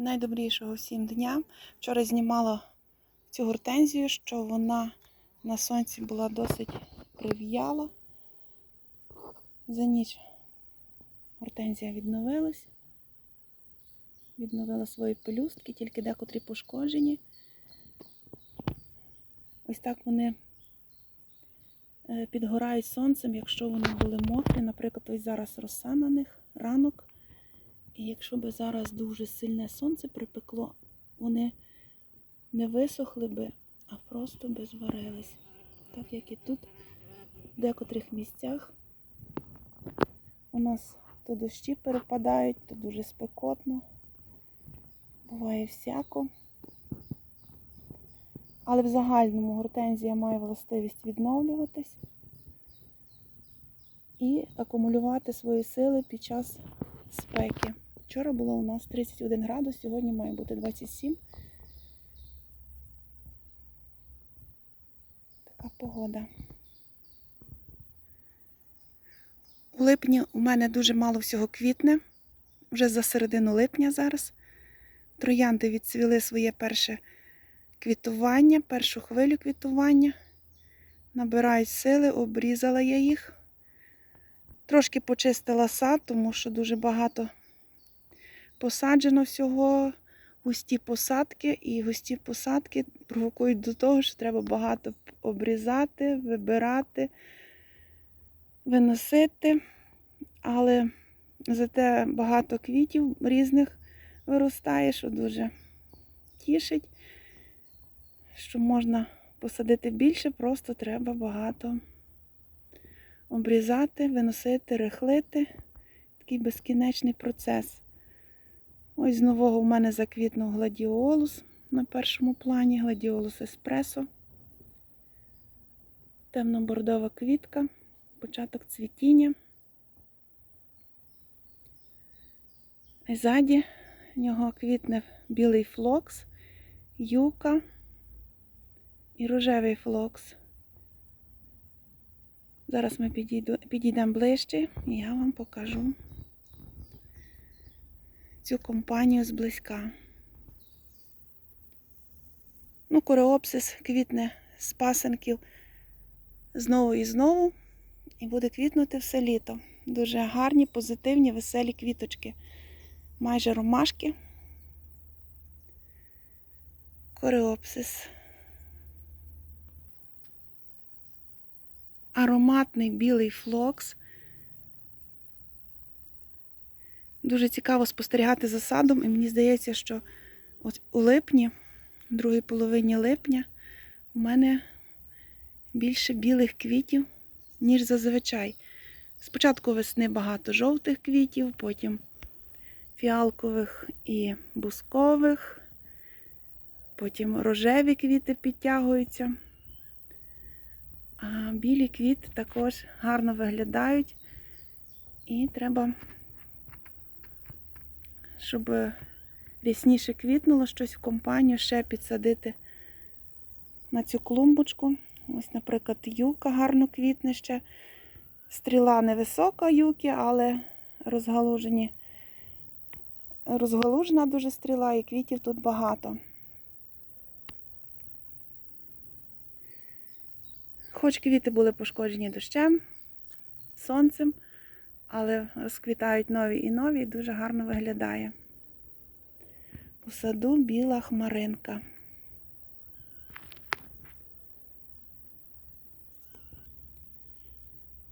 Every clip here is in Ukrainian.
найдобрішого всім дня. Вчора знімала цю гортензію, що вона на сонці була досить прив'яла. За ніч гортензія відновилась. Відновила свої пелюстки, тільки декотрі пошкоджені. Ось так вони е, підгорають сонцем, якщо вони були мокрі. Наприклад, ось зараз роса на них, ранок. І якщо би зараз дуже сильне сонце припекло, вони не висохли би, а просто би зварились. Так як і тут, в декотрих місцях у нас то дощі перепадають, то дуже спекотно. Буває всяко. Але в загальному гортензія має властивість відновлюватись і акумулювати свої сили під час спеки. Вчора було у нас 31 градус, сьогодні має бути 27. Така погода. У липні у мене дуже мало всього квітне, вже за середину липня зараз. Троянди відцвіли своє перше квітування, першу хвилю квітування. Набирають сили, обрізала я їх. Трошки почистила сад, тому що дуже багато посаджено всього, густі посадки, і густі посадки провокують до того, що треба багато обрізати, вибирати, виносити. Але зате багато квітів різних виростає, що дуже тішить, що можна посадити більше, просто треба багато обрізати, виносити, рихлити. Такий безкінечний процес. Ось з нового в мене заквітнув гладіолус на першому плані, гладіолус еспресо. Темно-бордова квітка, початок цвітіння. І ззаді в нього квітне білий флокс, юка і рожевий флокс. Зараз ми підійдемо ближче і я вам покажу цю компанію зблизька. Ну, кореопсис квітне з пасенків знову і знову, і буде квітнути все літо. Дуже гарні, позитивні, веселі квіточки. Майже ромашки. Кореопсис. Ароматний білий флокс. Дуже цікаво спостерігати за садом, і мені здається, що от у липні, в другій половині липня, у мене більше білих квітів, ніж зазвичай. Спочатку весни багато жовтих квітів, потім фіалкових і бускових, потім рожеві квіти підтягуються. А білі квіти також гарно виглядають, і треба щоб рясніше квітнуло щось в компанію, ще підсадити на цю клумбочку. Ось, наприклад, юка гарно квітне ще. Стріла невисока юки, але розгалужені. Розгалужена дуже стріла і квітів тут багато. Хоч квіти були пошкоджені дощем, сонцем, але розквітають нові і нові і дуже гарно виглядає. У саду біла хмаринка.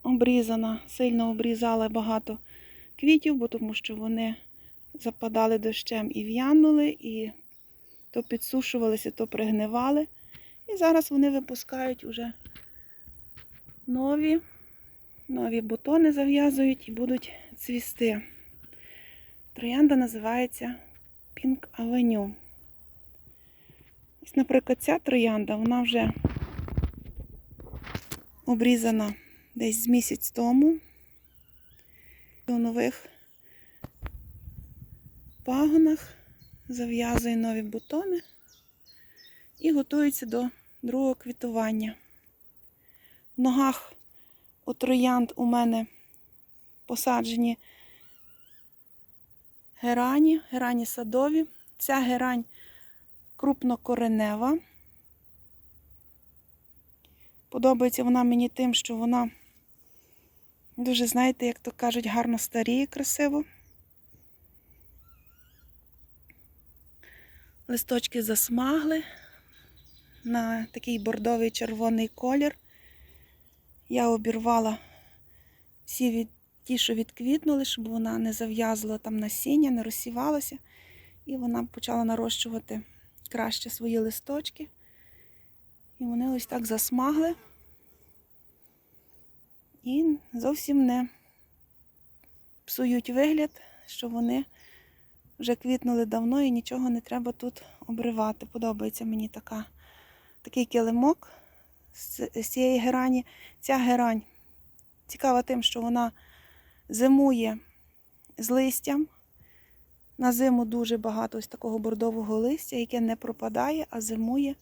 Обрізана, сильно обрізала багато квітів, бо тому що вони западали дощем і в'янули, і то підсушувалися, то пригнивали. І зараз вони випускають уже нові. Нові бутони зав'язують і будуть цвісти. Троянда називається Pink Avenue. Ось, наприклад, ця троянда, вона вже обрізана десь з місяць тому. До нових пагонах зав'язує нові бутони і готується до другого квітування. В ногах у троянд у мене посаджені герані, герані садові. Ця герань крупнокоренева. Подобається вона мені тим, що вона дуже, знаєте, як то кажуть, гарно старіє, красиво. Листочки засмагли на такий бордовий червоний колір. Я обірвала всі від, ті, що відквітнули, щоб вона не зав'язувала там насіння, не розсівалася. І вона почала нарощувати краще свої листочки. І вони ось так засмагли. І зовсім не псують вигляд, що вони вже квітнули давно і нічого не треба тут обривати. Подобається мені така, такий килимок з, цієї герані. Ця герань цікава тим, що вона зимує з листям. На зиму дуже багато ось такого бордового листя, яке не пропадає, а зимує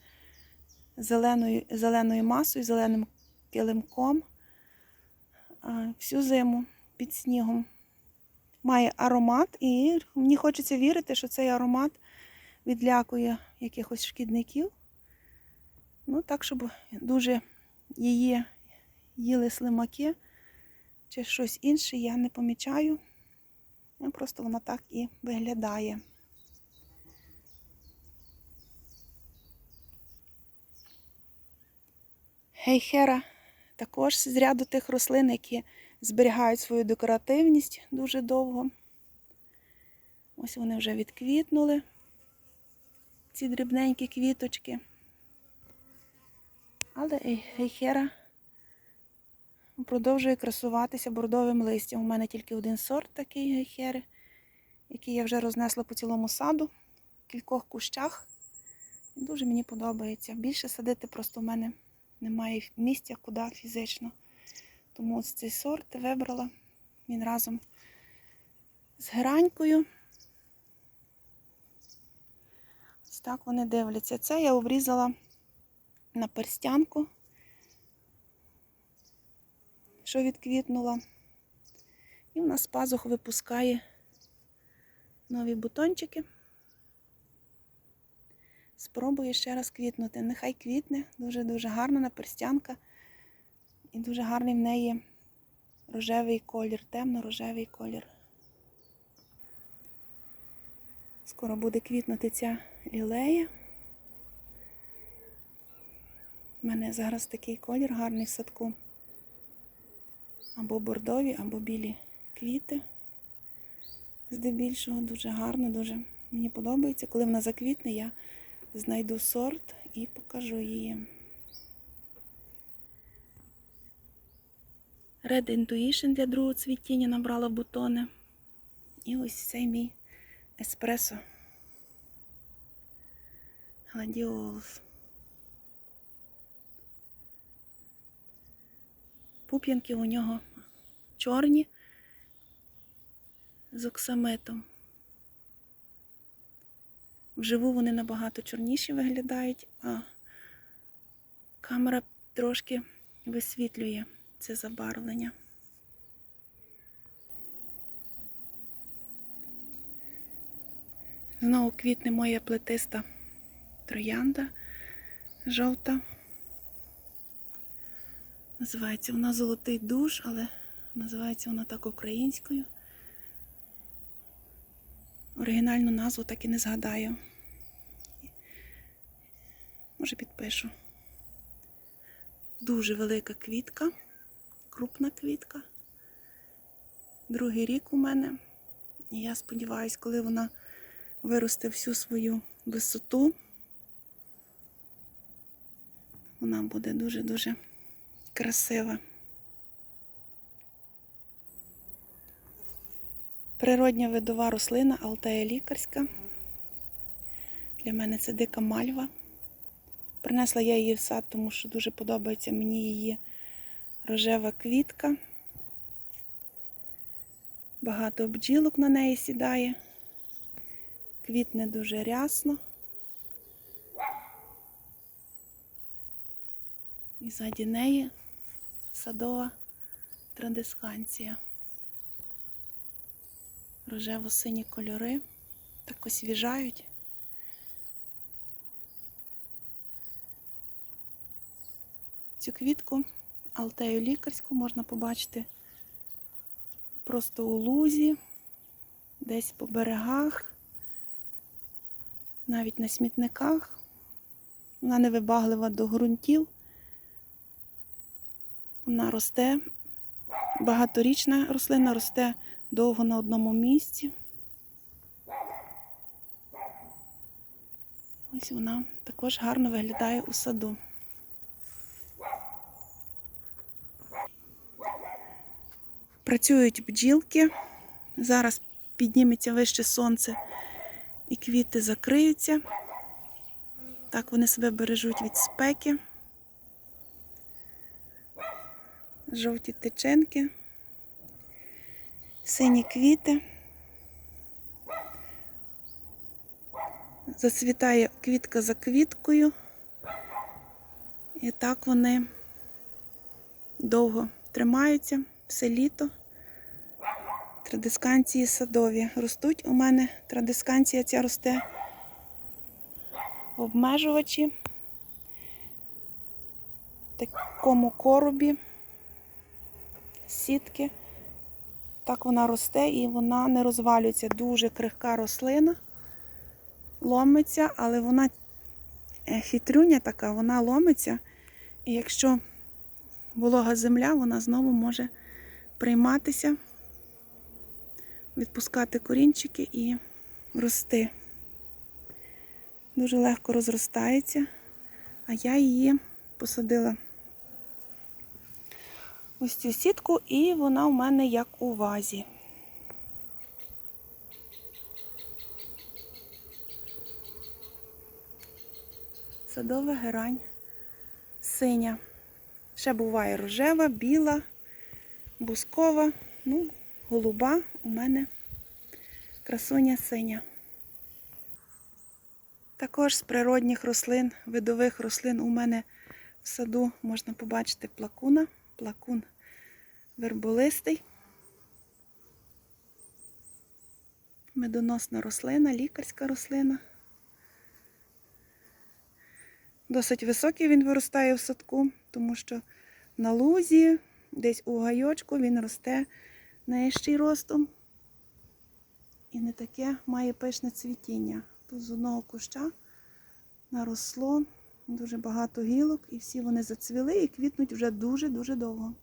зеленою, зеленою масою, зеленим килимком всю зиму під снігом. Має аромат, і мені хочеться вірити, що цей аромат відлякує якихось шкідників. Ну, так, щоб дуже її їли слимаки чи щось інше, я не помічаю. Ну, Просто вона так і виглядає. Гейхера також з ряду тих рослин, які зберігають свою декоративність дуже довго. Ось вони вже відквітнули, ці дрібненькі квіточки. Але гейхера продовжує красуватися бордовим листям. У мене тільки один сорт такий гейхери, який я вже рознесла по цілому саду, в кількох кущах. Дуже мені подобається. Більше садити просто в мене немає місця, куди фізично. Тому ось цей сорт вибрала. Він разом з геранькою. Ось так вони дивляться. Це я обрізала на перстянку, що відквітнула. І в нас пазух випускає нові бутончики. Спробую ще раз квітнути. Нехай квітне, дуже-дуже гарна наперстянка. І дуже гарний в неї рожевий колір, темно-рожевий колір. Скоро буде квітнути ця лілея. У мене зараз такий колір гарний в садку. Або бордові, або білі квіти. Здебільшого дуже гарно, дуже мені подобається. Коли вона заквітне, я знайду сорт і покажу її. Red Intuition для другого цвітіння набрала бутони. І ось цей мій еспресо. Гладіолус. Пуп'янки у нього чорні з оксамитом. Вживу вони набагато чорніші виглядають, а камера трошки висвітлює це забарвлення. Знову квітне моя плетиста троянда жовта. Називається вона Золотий душ, але називається вона так українською. Оригінальну назву так і не згадаю. Може підпишу. Дуже велика квітка, крупна квітка. Другий рік у мене. І я сподіваюся, коли вона виросте всю свою висоту, вона буде дуже-дуже красива. Природня видова рослина Алтея лікарська. Для мене це дика мальва. Принесла я її в сад, тому що дуже подобається мені її рожева квітка. Багато бджілок на неї сідає. Квітне дуже рясно. І ззаді неї садова традисканція. Рожево-сині кольори так освіжають. Цю квітку алтею лікарську можна побачити просто у лузі, десь по берегах, навіть на смітниках. Вона невибаглива до ґрунтів. Вона росте, багаторічна рослина росте довго на одному місці. Ось вона також гарно виглядає у саду. Працюють бджілки. Зараз підніметься вище сонце і квіти закриються. Так вони себе бережуть від спеки. Жовті тичинки, сині квіти. Зацвітає квітка за квіткою. І так вони довго тримаються все літо. Традисканції садові. Ростуть у мене традисканція ця росте в обмежувачі, в такому коробі, сітки. Так вона росте і вона не розвалюється. Дуже крихка рослина, ломиться, але вона е, хитрюня така, вона ломиться. І якщо волога земля, вона знову може прийматися, відпускати корінчики і рости. Дуже легко розростається, а я її посадила ось цю сітку, і вона у мене як у вазі. Садова герань синя. Ще буває рожева, біла, бускова, ну, голуба у мене красуня синя. Також з природних рослин, видових рослин у мене в саду можна побачити плакуна, плакун верболистий. Медоносна рослина, лікарська рослина. Досить високий він виростає в садку, тому що на лузі, десь у гайочку він росте нижчий ростом і не таке має пишне цвітіння. Тут з одного куща наросло дуже багато гілок, і всі вони зацвіли і квітнуть вже дуже-дуже довго.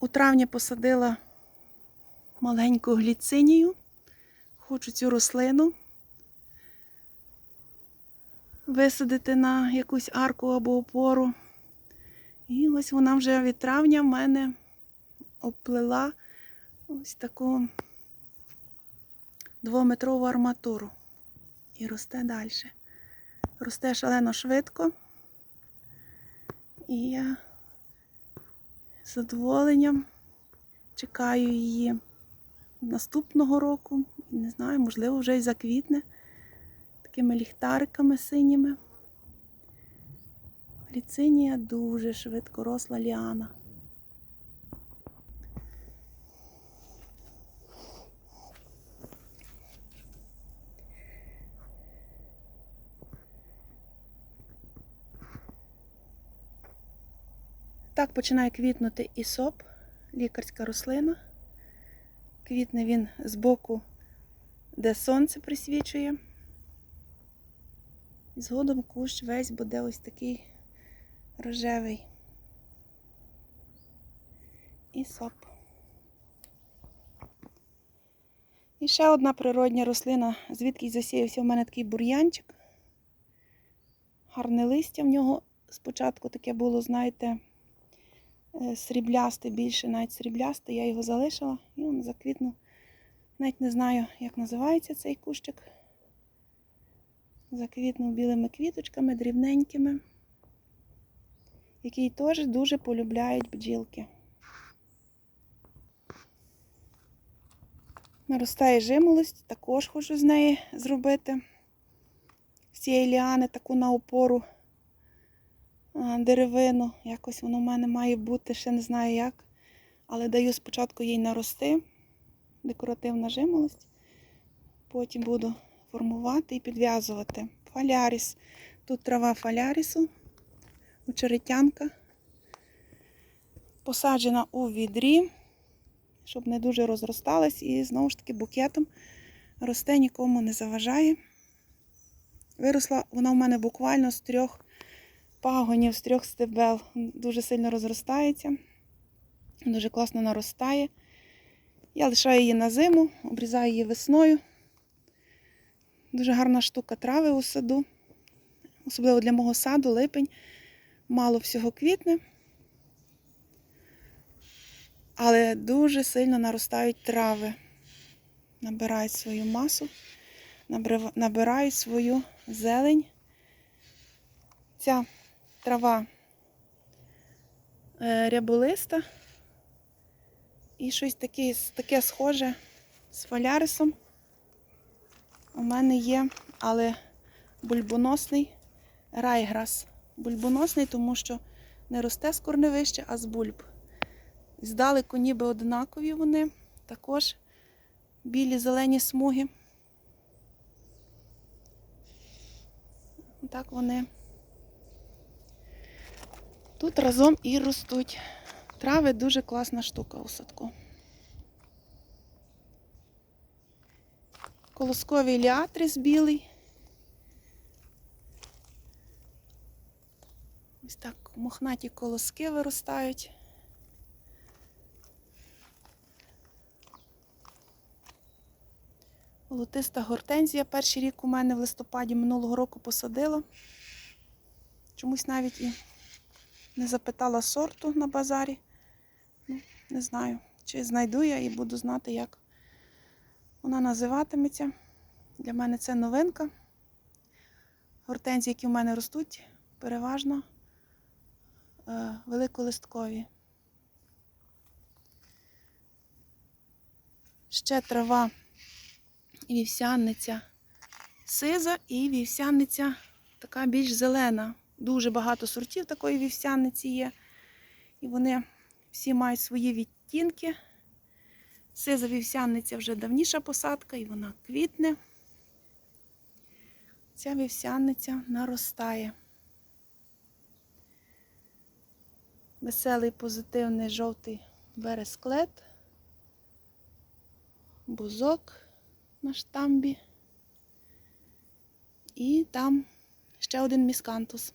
У травні посадила маленьку гліцинію. Хочу цю рослину висадити на якусь арку або опору. І ось вона вже від травня в мене оплела ось таку двометрову арматуру. І росте далі. Росте шалено швидко. І я з задоволенням чекаю її наступного року. Не знаю, можливо, вже й заквітне такими ліхтариками синіми. Ліцинія дуже швидко росла ліана. Так починає квітнути ісоп, лікарська рослина. Квітне він з боку, де сонце присвічує. І згодом кущ весь буде ось такий рожевий. Ісоп. І ще одна природня рослина, звідки засіявся в мене такий бур'янчик. Гарне листя в нього спочатку таке було, знаєте, сріблясте, більше навіть сріблясте, я його залишила і він заквітнув. Навіть не знаю, як називається цей кущик. Заквітнув білими квіточками, дрібненькими, який теж дуже полюбляють бджілки. Наростає жимолость, також хочу з неї зробити. З цієї ліани таку на опору деревину. Якось воно в мене має бути, ще не знаю як. Але даю спочатку їй нарости. Декоративна жимолость. Потім буду формувати і підв'язувати Фаляріс. Тут трава фалярісу, очеретянка. Посаджена у відрі, щоб не дуже розросталась. І знову ж таки букетом росте, нікому не заважає. Виросла вона в мене буквально з трьох пагонів, з трьох стебел. Дуже сильно розростається, дуже класно наростає. Я лишаю її на зиму, обрізаю її весною. Дуже гарна штука трави у саду. Особливо для мого саду, липень. Мало всього квітне. Але дуже сильно наростають трави. Набирають свою масу, набирають свою зелень. Ця трава е, ряболиста і щось таке, таке схоже з фолярисом. У мене є, але бульбоносний райграс. Бульбоносний, тому що не росте з корневища, а з бульб. Здалеку ніби однакові вони, також білі зелені смуги. Так вони тут разом і ростуть. Трави дуже класна штука у садку. Колосковий ліатрис білий. Ось так мохнаті колоски виростають. Лотиста гортензія перший рік у мене в листопаді минулого року посадила. Чомусь навіть і не запитала сорту на базарі. Ну, не знаю, чи знайду я і буду знати, як вона називатиметься. Для мене це новинка. Гортензії, які в мене ростуть, переважно е, великолисткові. Ще трава вівсяниця сиза і вівсяниця така більш зелена. Дуже багато сортів такої вівсяниці є. І вони всі мають свої відтінки. Сиза вівсяниця вже давніша посадка і вона квітне. Ця вівсяниця наростає. Веселий позитивний жовтий бересклет, бузок на штамбі. І там ще один міскантус.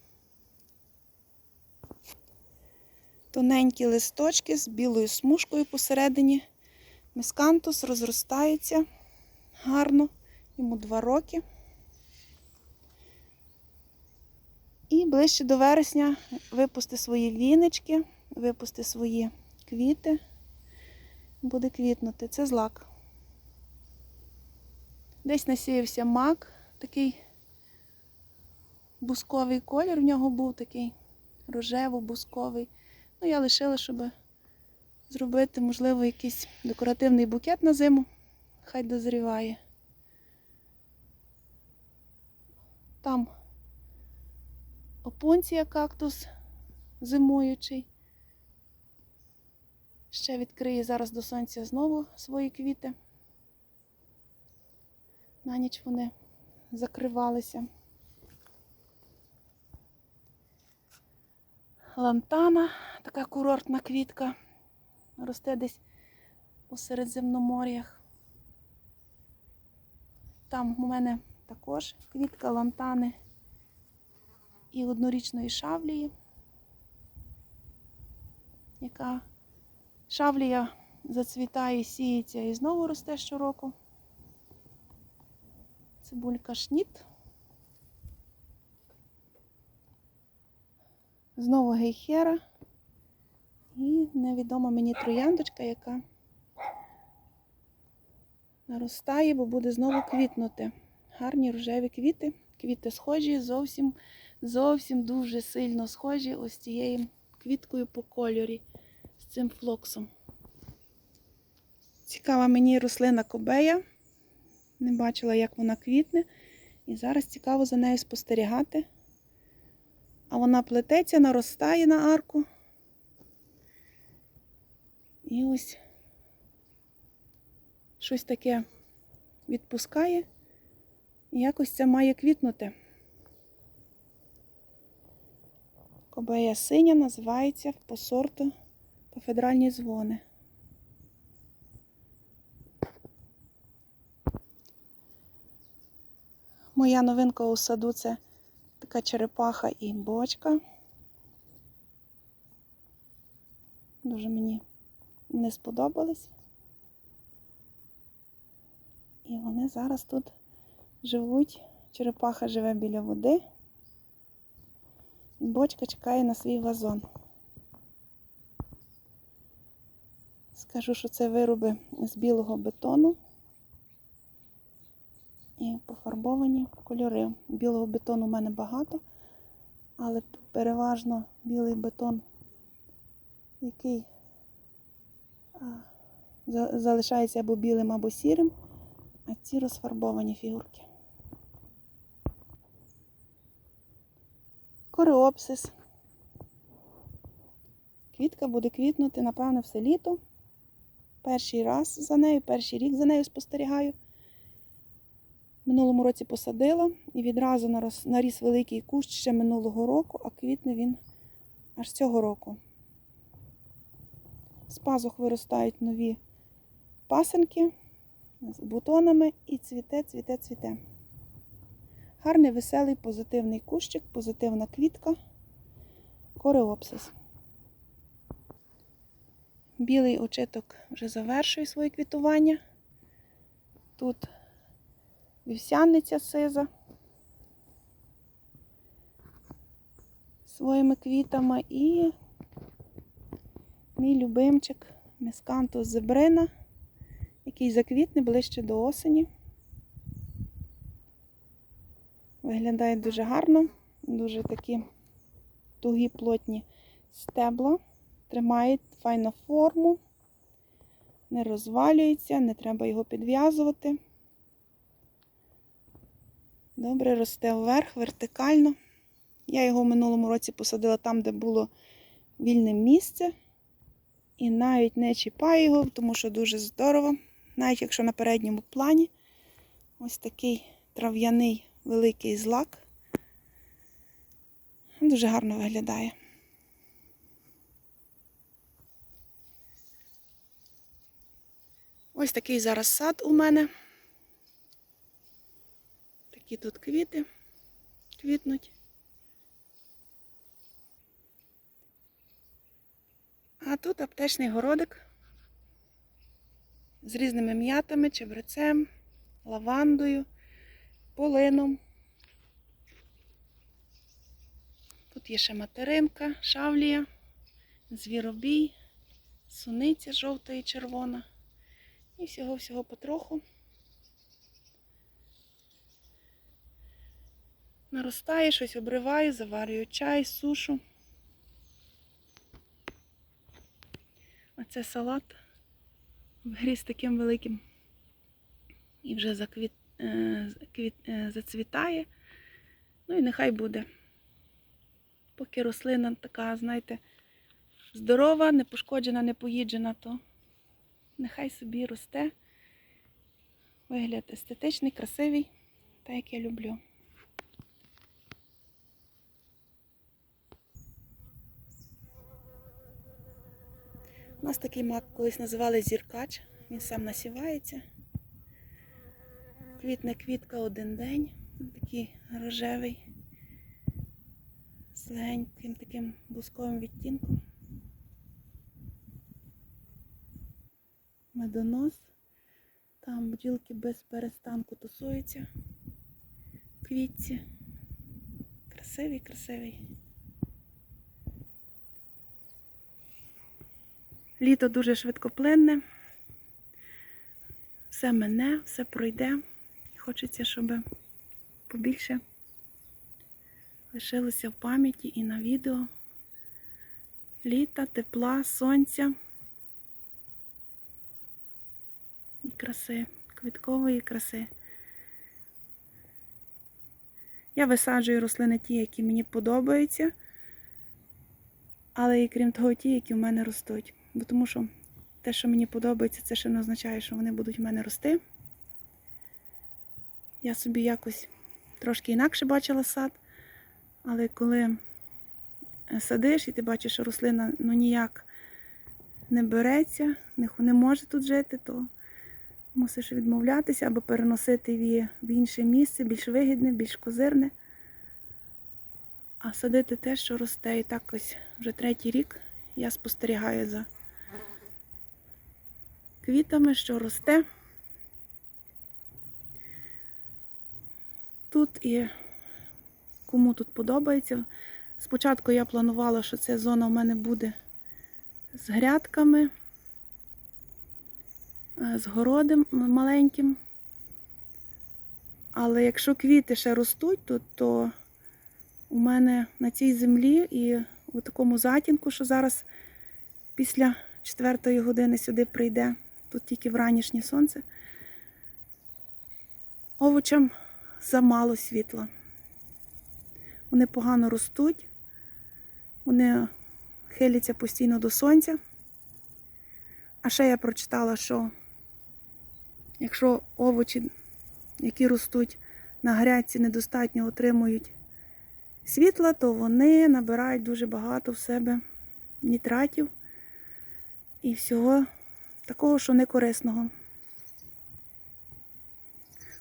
Тоненькі листочки з білою смужкою посередині. Міскантус розростається гарно, йому два роки. І ближче до вересня випусти свої віночки, випусти свої квіти. Буде квітнути. Це злак. Десь насіявся мак, такий бусковий колір в нього був такий рожево-бусковий. Ну, я лишила, щоб зробити, можливо, якийсь декоративний букет на зиму. Хай дозріває. Там опунція кактус зимуючий. Ще відкриє зараз до сонця знову свої квіти. На ніч вони закривалися. Лантана, така курортна квітка, росте десь у Середземномор'ях. Там у мене також квітка лантани і однорічної шавлії, яка шавлія зацвітає, сіється і знову росте щороку. Цибулька шніт. Знову гейхера. І невідома мені трояндочка, яка наростає, бо буде знову квітнути. Гарні рожеві квіти. Квіти схожі, зовсім, зовсім дуже сильно схожі ось цією квіткою по кольорі з цим флоксом. Цікава мені рослина кобея. Не бачила, як вона квітне. І зараз цікаво за нею спостерігати а вона плететься, наростає на арку. І ось щось таке відпускає. І якось це має квітнути. Кобея синя називається по сорту кафедральні дзвони. Моя новинка у саду це така черепаха і бочка. Дуже мені не сподобались. І вони зараз тут живуть. Черепаха живе біля води. І бочка чекає на свій вазон. Скажу, що це вироби з білого бетону і пофарбовані кольори. Білого бетону у мене багато, але переважно білий бетон, який залишається або білим, або сірим, а ці розфарбовані фігурки. Кореопсис. Квітка буде квітнути, напевно, все літо. Перший раз за нею, перший рік за нею спостерігаю. Минулому році посадила і відразу наріс великий кущ ще минулого року, а квітне він аж цього року. З пазух виростають нові пасенки з бутонами і цвіте, цвіте, цвіте. Гарний, веселий, позитивний кущик, позитивна квітка, кореопсис. Білий очиток вже завершує своє квітування. Тут вівсяниця сиза своїми квітами і мій любимчик мескантус зебрина, який заквітне ближче до осені. Виглядає дуже гарно, дуже такі тугі плотні стебла, тримає файну форму, не розвалюється, не треба його підв'язувати. Добре росте вверх, вертикально. Я його в минулому році посадила там, де було вільне місце. І навіть не чіпаю його, тому що дуже здорово. Навіть якщо на передньому плані ось такий трав'яний великий злак. Дуже гарно виглядає. Ось такий зараз сад у мене. Такі тут квіти квітнуть. А тут аптечний городик з різними м'ятами, чебрецем, лавандою, полином. Тут є ще материнка, шавлія, звіробій, суниця жовта і червона. І всього-всього потроху. Наростає, щось обриваю, заварюю чай, сушу. Оце салат виріс таким великим і вже заквіт, е, квіт, е, зацвітає. Ну і нехай буде. Поки рослина така, знаєте, здорова, не пошкоджена, не поїджена, то нехай собі росте. Вигляд естетичний, красивий, так як я люблю. У нас такий мак колись називали зіркач, він сам насівається. Квітне квітка один день, такий рожевий, з легеньким таким бусковим відтінком. Медонос. Там бджілки без перестанку тусуються квітці. Красивий, красивий. Літо дуже швидкоплинне. Все мене, все пройде. Хочеться, щоб побільше лишилося в пам'яті і на відео. Літа, тепла, сонця і краси, квіткової краси. Я висаджую рослини ті, які мені подобаються, але і крім того, ті, які в мене ростуть. Бо тому що те, що мені подобається, це ще не означає, що вони будуть в мене рости. Я собі якось трошки інакше бачила сад, але коли е, садиш, і ти бачиш, що рослина ну, ніяк не береться, не може тут жити, то мусиш відмовлятися або переносити її в інше місце, більш вигідне, більш козирне. А садити те, що росте. І так ось вже третій рік я спостерігаю за квітами, що росте. Тут і кому тут подобається. Спочатку я планувала, що ця зона в мене буде з грядками, е, з городом маленьким. Але якщо квіти ще ростуть тут, то у мене на цій землі і у такому затінку, що зараз після четвертої години сюди прийде, тут тільки вранішнє сонце, овочам замало світла. Вони погано ростуть, вони хиляться постійно до сонця. А ще я прочитала, що якщо овочі, які ростуть на грядці, недостатньо отримують світла, то вони набирають дуже багато в себе нітратів і всього такого, що не корисного.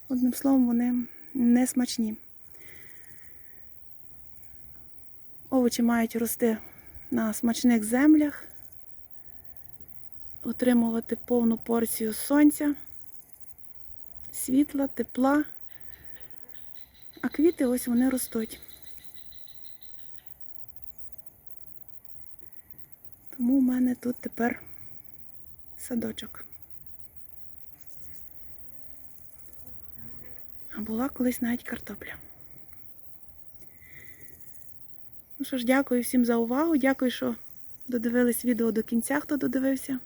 Одним словом, вони не смачні. Овочі мають рости на смачних землях, отримувати повну порцію сонця, світла, тепла, а квіти ось вони ростуть. Тому в мене тут тепер садочок. А була колись навіть картопля. Ну що ж, дякую всім за увагу. Дякую, що додивились відео до кінця, хто додивився.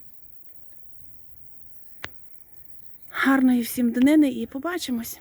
Гарної всім днини і побачимось!